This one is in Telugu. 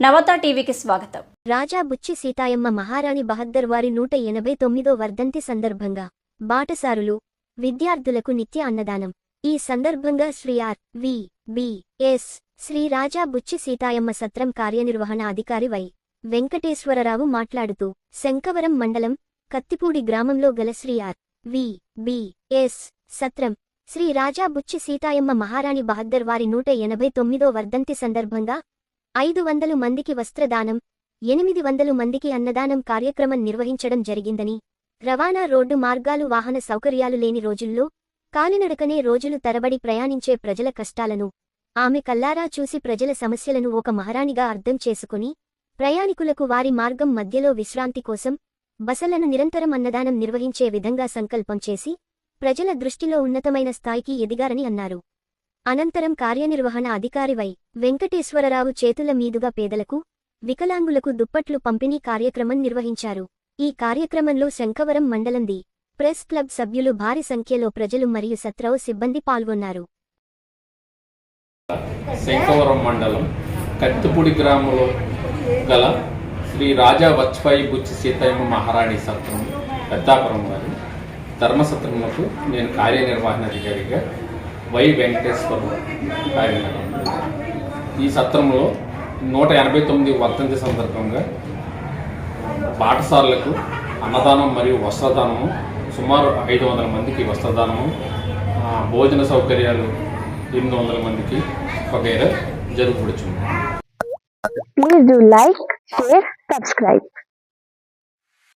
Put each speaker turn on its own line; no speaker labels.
నవత టీవీకి స్వాగతం.
రాజా బుచ్చి సీతాయమ్మ మహారాణి బహద్దర్ వారి నూట ఎనభై తొమ్మిదో వర్ధంతి సందర్భంగా బాటసారులు విద్యార్థులకు నిత్య అన్నదానం. ఈ సందర్భంగా Shri R V B S Shri Raja Buchi Seethayamma సత్రం కార్యనిర్వహణ అధికారి వై వెంకటేశ్వరరావు మాట్లాడుతూ శంకవరం మండలం కత్తిపూడి గ్రామంలో గల Shri R V B S సత్రం శ్రీ రాజా బుచ్చి సీతాయమ్మ మహారాణి బహద్దర్ వారి నూట ఎనభై తొమ్మిదో వర్ధంతి సందర్భంగా ఐదు వందలు మందికి వస్త్రదానం ఎనిమిది వందలు మందికి అన్నదానం కార్యక్రమం నిర్వహించడం జరిగిందని రవాణా రోడ్డు మార్గాలు వాహన సౌకర్యాలు లేని రోజుల్లో కాలినడకనే రోజులు తరబడి ప్రయాణించే ప్రజల కష్టాలను ఆమె కల్లారా చూసి ప్రజల సమస్యలను ఒక మహారాణిగా అర్థం చేసుకుని ప్రయాణికులకు వారి మార్గం మధ్యలో విశ్రాంతి కోసం బసలను నిరంతరం అన్నదానం నిర్వహించే విధంగా సంకల్పం చేసి ప్రజల దృష్టిలో ఉన్నతమైన స్థాయికి ఎదిగారని అన్నారు. అనంతరం కార్యనిర్వహణ అధికారి వై వెంకటేశ్వరరావు చేతుల మీదుగా పేదలకు వికలాంగులకు దుప్పట్లు పంపిణీ కార్యక్రమం నిర్వహించారు. ఈ కార్యక్రమంలో శంకవరం మండలంది ప్రెస్ క్లబ్ సభ్యులు భారీ సంఖ్యలో ప్రజలు మరియు సత్రవు సిబ్బంది పాల్గొన్నారు.
శంకవరం మండలం కత్తిపూడి గ్రామంలో గల శ్రీ రాజా వత్స్వాయి బుచ్చి సీతయ్యమ్మ మహారాణి సత్రం పెద్దాపురం వారి ధర్మసత్రములకు నేను కార్యనిర్వహణ అధికారిగా వై వెంకటేశ్వరరావు ఆయన ఈ సత్రంలో నూట ఎనభై తొమ్మిది వర్ధంతి సందర్భంగా పాఠశాలలకు అన్నదానం మరియు వస్త్రదానము సుమారు ఐదు వందల మందికి వస్త్రదానము భోజన సౌకర్యాలు ఎనిమిది వందల మందికి వగైరా జరుగుతుంది
Please do like, share, subscribe.